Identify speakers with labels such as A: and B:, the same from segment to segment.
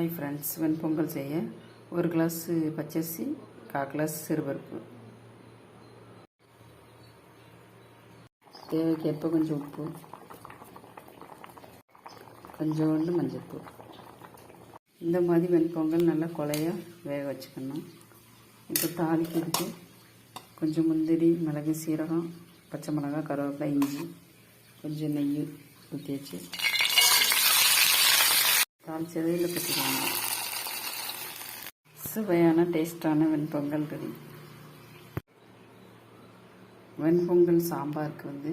A: Hi friends வெண்பொங்கல் செய்ய ஒரு class பச்சரிசி கால் கிளாஸ் சிறுபருப்பு. தேவைக்கேற்ப கொஞ்சம் உப்பு. கொஞ்சோண்டு மஞ்சப்பூ இந்த மாதிரி வெண்பொங்கல் நல்லா கொலையாக வேக வச்சுக்கணும். இப்போ தாளிக்கிறதுக்கு கொஞ்சம் முந்திரி மிளகு சீரகம் பச்சை மிளகாய் கருவேப்பிலை இஞ்சி கொஞ்சம் நெய் ஊற்றி வச்சு தாளிச்சதை செவையில் கொட்டிடுவாங்க சுவையான டேஸ்டான வெண்பொங்கல் ரெடி வெண்பொங்கல் சாம்பாருக்கு வந்து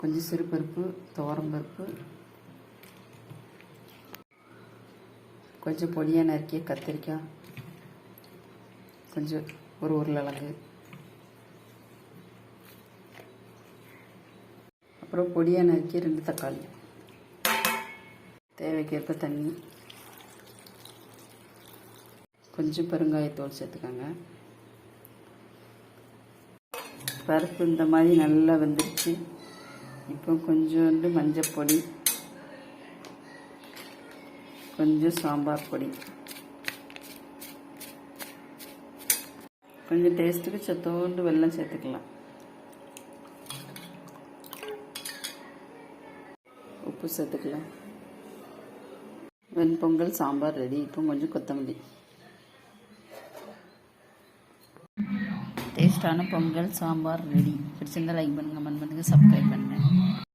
A: கொஞ்சம் சிறுபருப்பு துவரம்பருப்பு கொஞ்சம் பொடியாக நறுக்கிய கத்திரிக்காய் கொஞ்சம் ஒரு உருளழகு அப்புறம் பொடியாக நறுக்கிய ரெண்டு தக்காளி. தேவைக்கேற்ப தண்ணி. கொஞ்சம் பெருங்காயத்தோல் சேர்த்துக்கோங்க. பருப்பு இந்த மாதிரி நல்லா வந்துடுச்சு இப்போ கொஞ்சோண்டு மஞ்சள் பொடி கொஞ்சம் சாம்பார் பொடி. கொஞ்சம் டேஸ்ட்டுக்கு சத்தோண்டு வெல்லம் சேர்த்துக்கலாம். உப்பு சேர்த்துக்கலாம். வெண்பொங்கல் சாம்பார் ரெடி. இப்போ கொஞ்சம் கொத்தமல்லி. டேஸ்டான பொங்கல் சாம்பார் ரெடி. பிடிச்சிருந்தா லைக் பண்ணுங்கள் கமெண்ட் பண்ணுங்கள் சப்ஸ்கிரைப் பண்ணுங்கள்